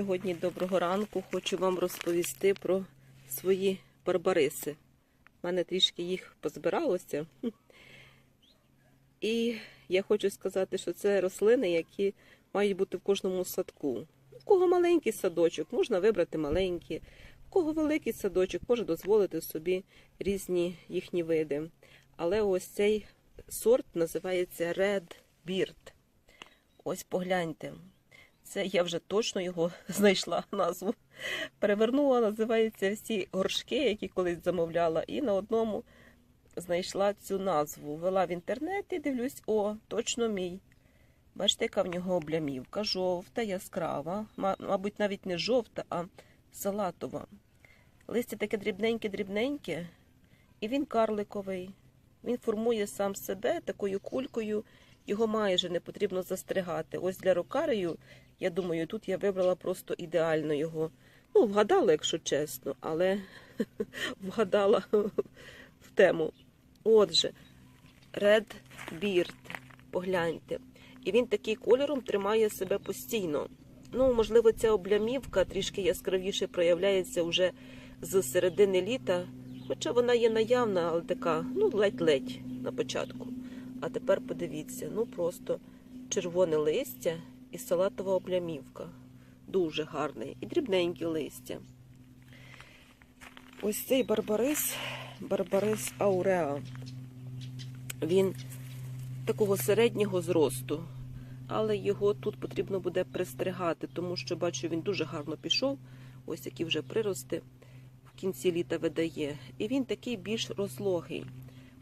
Сьогодні доброго ранку хочу вам розповісти про свої барбариси. У мене трішки їх позбиралося. І я хочу сказати, що це рослини, які мають бути в кожному садку. У кого маленький садочок, можна вибрати маленькі. У кого великий садочок, може дозволити собі різні їхні види. Але ось цей сорт називається Red Beard. Ось погляньте. Це я вже точно його знайшла назву. Перевернула, називається всі горшки, які колись замовляла, і на одному знайшла цю назву. Вела в інтернет і дивлюсь, о, точно мій. Бачите, яка в нього облямівка, жовта, яскрава, мабуть, навіть не жовта, а салатова. Листя таке дрібненьке-дрібненьке, і він карликовий. Він формує сам себе такою кулькою, його майже не потрібно застригати. Ось для рокарію, я думаю, тут я вибрала просто ідеально його. Ну, вгадала, якщо чесно, але вгадала в тему. Отже, Red Beard, погляньте. І він такий кольором тримає себе постійно. Ну, можливо, ця облямівка трішки яскравіше проявляється вже з середини літа, хоча вона є наявна, але така, ну, ледь-ледь на початку. А тепер подивіться, ну просто червоне листя і салатова облямівка. Дуже гарний. І дрібненькі листя. Ось цей барбарис, барбарис ауреа. Він такого середнього зросту, але його тут потрібно буде пристригати, тому що бачу, він дуже гарно пішов. Ось які вже прирости в кінці літа видає. І він такий більш розлогий.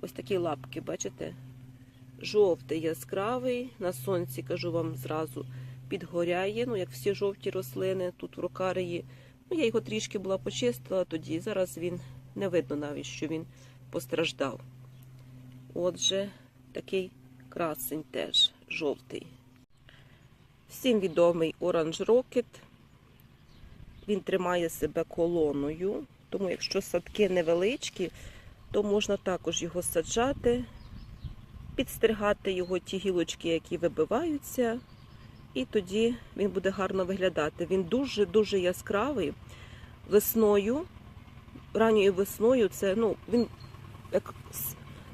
Ось такі лапки, бачите? Жовтий, яскравий. На сонці, кажу вам зразу, підгоряє, ну, як всі жовті рослини тут в рокарії. Ну, я його трішки була почистила тоді. Зараз він не видно навіть, що він постраждав. Отже, такий красень теж жовтий. Всім відомий Orange Rocket. Він тримає себе колоною, тому якщо садки невеличкі, то можна також його саджати, підстригати його ті гілочки, які вибиваються, і тоді він буде гарно виглядати. Він дуже-дуже яскравий. Весною, ранньою весною, це ну, він як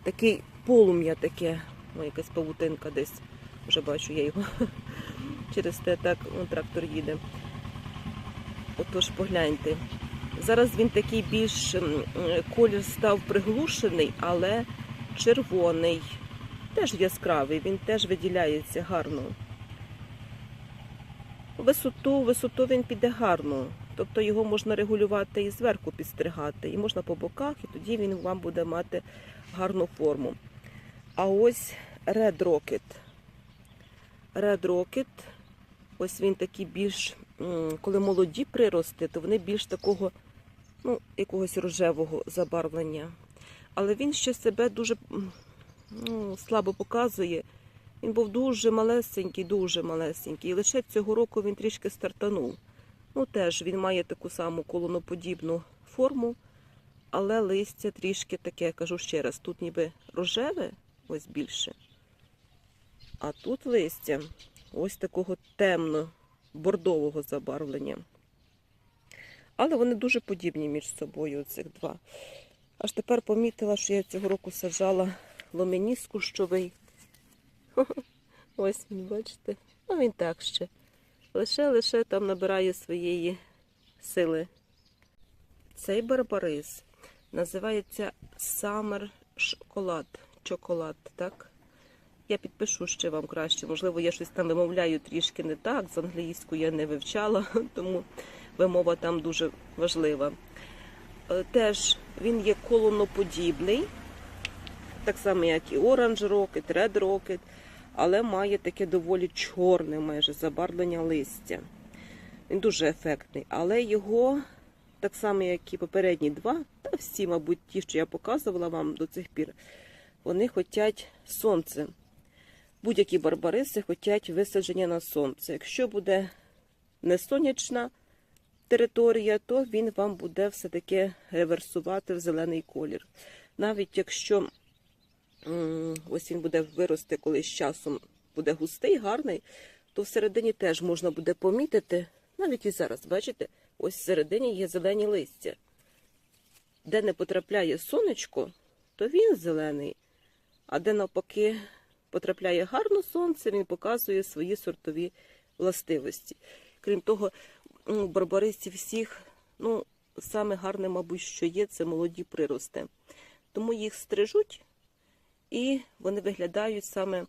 такий полум'я таке, Ой, якась павутинка десь. Вже бачу я його. Через те так он, трактор їде. Отож, погляньте. Зараз він такий більш колір став приглушений, але червоний. Теж яскравий, він теж виділяється гарно. Висоту, висоту він піде гарно. Тобто його можна регулювати і зверху підстригати, і можна по боках, і тоді він вам буде мати гарну форму. А ось Red Rocket. Red Rocket, ось він такий більш, коли молоді прирости, то вони більш такого, ну, якогось рожевого забарвлення. Але він ще себе дуже ну, слабо показує. Він був дуже малесенький, дуже малесенький. І лише цього року він трішки стартанув. Ну, теж він має таку саму колоноподібну форму, але листя трішки таке, кажу ще раз, тут ніби рожеве, ось більше. А тут листя ось такого темно-бордового забарвлення. Але вони дуже подібні між собою, цих два. Аж тепер помітила, що я цього року саджала ломеніс кущовий. Ось він, бачите? Ну він так ще. Лише-лише там набирає своєї сили. Цей барбарис називається Summer Шоколад. Чоколад, так? Я підпишу ще вам краще. Можливо, я щось там вимовляю трішки не так. З англійську я не вивчала, тому вимова там дуже важлива. Е, Теж він є колоноподібний, так само, як і Orange Rocket, Red Rocket, але має таке доволі чорне майже забарвлення листя. Він дуже ефектний, але його, так само, як і попередні два, та всі, мабуть, ті, що я показувала вам до цих пір, вони хочуть сонце. Будь-які барбариси хочуть висадження на сонце. Якщо буде не сонячна територія, то він вам буде все-таки реверсувати в зелений колір. Навіть якщо ось він буде вирости, коли з часом буде густий, гарний, то всередині теж можна буде помітити Навіть і зараз, бачите, ось всередині є зелені листя. Де не потрапляє сонечко, то він зелений. А де навпаки потрапляє гарно сонце, він показує свої сортові властивості. Крім того, у барбарисів всіх, ну, саме гарне, мабуть, що є, це молоді прирости. Тому їх стрижуть, і вони виглядають саме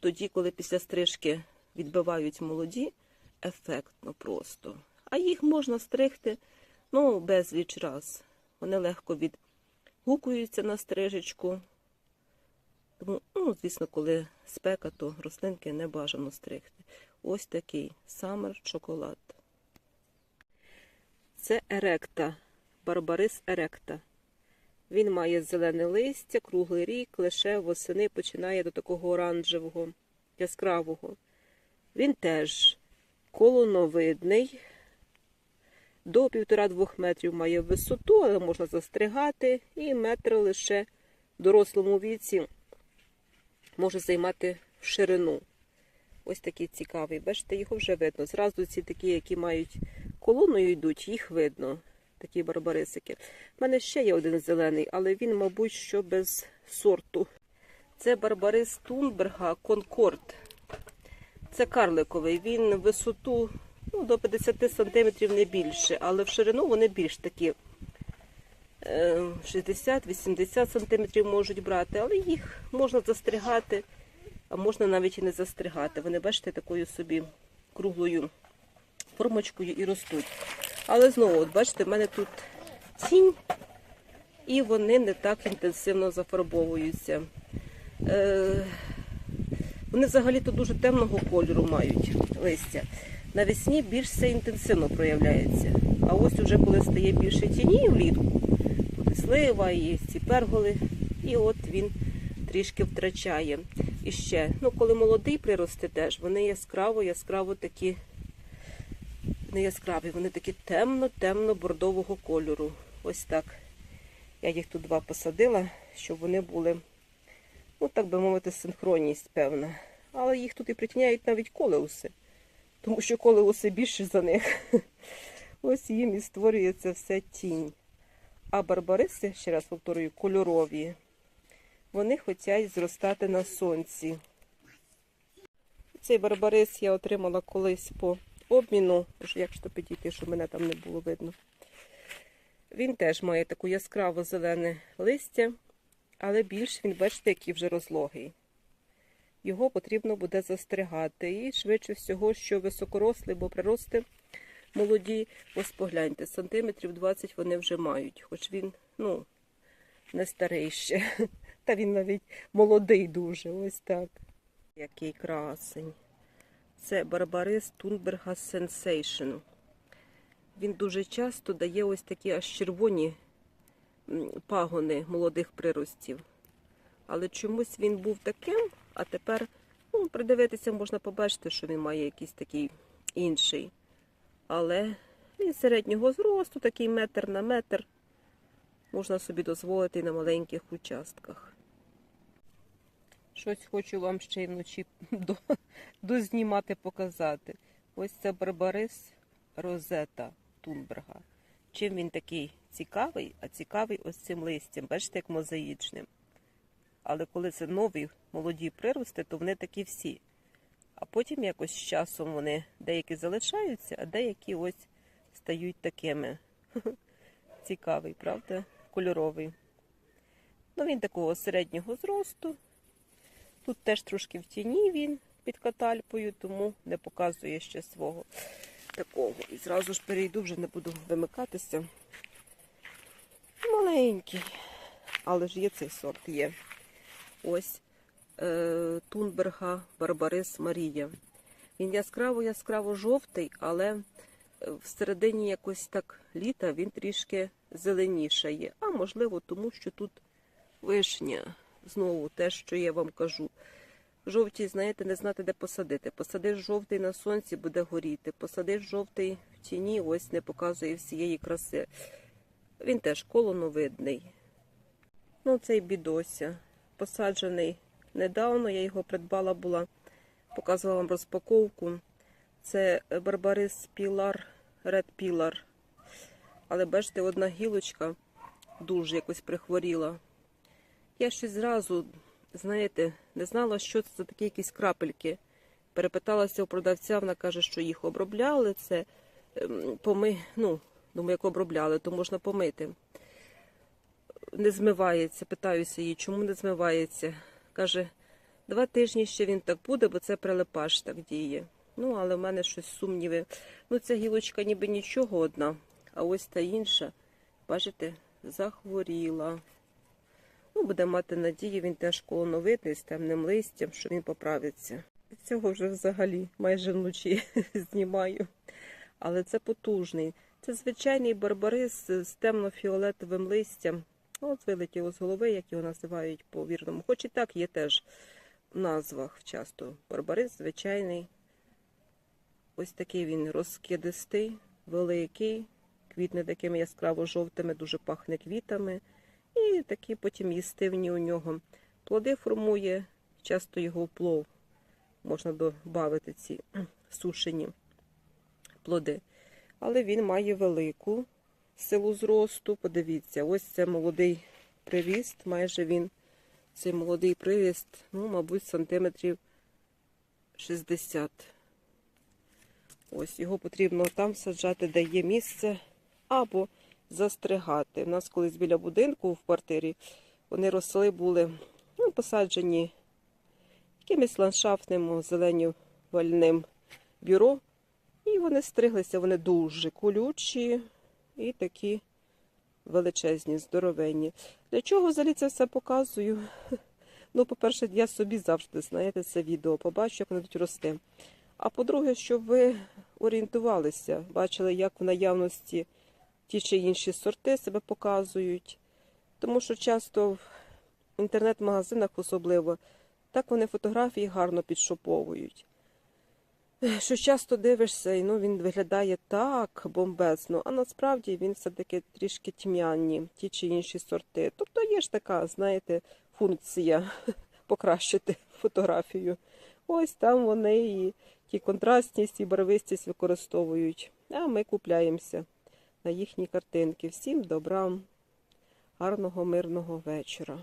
тоді, коли після стрижки відбивають молоді, ефектно просто. А їх можна стригти ну, безліч раз. Вони легко відгукуються на стрижечку. Тому, ну, звісно, коли спека, то рослинки не бажано стригти. Ось такий Summer шоколад. Це еректа, барбарис еректа. Він має зелене листя, круглий рік, лише восени починає до такого оранжевого, яскравого. Він теж колоновидний, до 1,5-2 метрів має висоту, але можна застригати, і метр лише в дорослому віці може займати ширину. Ось такий цікавий. Бачите, його вже видно. Зразу ці такі, які мають колоною йдуть, їх видно. Такі барбарисики. У мене ще є один зелений, але він, мабуть, що без сорту. Це барбарис Тунберга Конкорд. Це карликовий. Він висоту ну, до 50 см не більше, але в ширину вони більш такі. 60-80 см можуть брати, але їх можна застригати, а можна навіть і не застригати. Вони, бачите, такою собі круглою формочкою і ростуть. Але знову, от бачите, в мене тут тінь, і вони не так інтенсивно зафарбовуються. Е, Вони взагалі-то дуже темного кольору мають листя. Навесні більш все інтенсивно проявляється. А ось уже коли стає більше тіні влітку, тут і слива, і ці перголи, і от він трішки втрачає. І ще, ну коли молодий приросте теж, вони яскраво, яскраво такі не яскраві, вони такі темно-темно-бордового кольору. Ось так. Я їх тут два посадила, щоб вони були, ну так би мовити, синхронність певна. Але їх тут і притіняють навіть колеуси, тому що колеуси більше за них. Ось їм і створюється все тінь. А барбариси, ще раз повторюю, кольорові. Вони хочуть зростати на сонці. Цей барбарис я отримала колись по обміну, як ж підійти, щоб мене там не було видно. Він теж має таку яскраво зелене листя, але більш він, бачите, який вже розлогий. Його потрібно буде застригати. І швидше всього, що високорослий, бо прирости молоді, ось погляньте, сантиметрів 20 вони вже мають, хоч він, ну, не старий ще. Та він навіть молодий дуже, ось так. Який красень. Це барбарис Тунберга Sensation. Він дуже часто дає ось такі аж червоні пагони молодих приростів. Але чомусь він був таким, а тепер ну, придивитися можна побачити, що він має якийсь такий інший. Але він середнього зросту, такий метр на метр, можна собі дозволити на маленьких участках. Щось хочу вам ще й вночі до, дознімати, показати. Ось це барбарис Розета Тунберга. Чим він такий цікавий, а цікавий ось цим листям, бачите, як мозаїчним. Але коли це нові молоді прирости, то вони такі всі. А потім якось з часом вони деякі залишаються, а деякі ось стають такими. Цікавий, правда? Кольоровий. Ну, він такого середнього зросту. Тут теж трошки в тіні він під катальпою, тому не показує ще свого такого. І зразу ж перейду, вже не буду вимикатися. Маленький. Але ж є цей сорт, є. Ось е, Тунберга Барбарис Марія. Він яскраво-яскраво жовтий, але всередині якось так літа він трішки зеленішає. А можливо, тому що тут вишня. Знову те, що я вам кажу. Жовті, знаєте, не знати, де посадити. Посадиш жовтий на сонці, буде горіти. Посадиш жовтий в тіні, ось не показує всієї краси. Він теж колоновидний. Ну, цей бідося. Посаджений недавно, я його придбала була, показувала вам розпаковку. Це Барбарис Пілар, Ред Пілар. Але бачите, одна гілочка дуже якось прихворіла. Я щось зразу, знаєте, не знала, що це за такі якісь крапельки. Перепиталася у продавця, вона каже, що їх обробляли. Це ем, поми... ну, думаю, як обробляли, то можна помити. Не змивається. Питаюся її, чому не змивається. Каже, два тижні ще він так буде, бо це прилипаш так діє. Ну, але в мене щось сумніви. Ну, ця гілочка ніби нічого одна, а ось та інша, бачите, захворіла. Ну, буде мати надію, він теж колоновитий з темним листям, що він поправиться. Цього вже взагалі майже вночі знімаю. Але це потужний. Це звичайний барбарис з темно-фіолетовим листям. От вилетіло з голови, як його називають по вірному. Хоч і так є теж в назвах часто. Барбарис звичайний. Ось такий він розкидистий, великий, квітне такими яскраво-жовтими, дуже пахне квітами. І такі потім їстивні у нього. Плоди формує, часто його плов. Можна додати ці сушені плоди. Але він має велику силу зросту. Подивіться, ось це молодий приріст. Майже він, цей молодий приріст, ну, мабуть, сантиметрів 60. Ось його потрібно там саджати, де є місце, або застригати. У нас колись біля будинку в квартирі вони росли, були ну, посаджені якимось ландшафтним зеленювальним бюро. І вони стриглися, вони дуже колючі і такі величезні, здоровенні. Для чого взагалі це все показую? Ну, по-перше, я собі завжди, знаєте, це відео побачу, як воно тут росте. А по-друге, щоб ви орієнтувалися, бачили, як в наявності ті чи інші сорти себе показують. Тому що часто в інтернет-магазинах особливо так вони фотографії гарно підшоповують. Що часто дивишся, і ну, він виглядає так бомбезно, а насправді він все-таки трішки тьмяні, ті чи інші сорти. Тобто є ж така, знаєте, функція покращити фотографію. Ось там вони і ті контрастність, і барвистість використовують. А ми купляємося на їхні картинки. Всім добра, гарного, мирного вечора.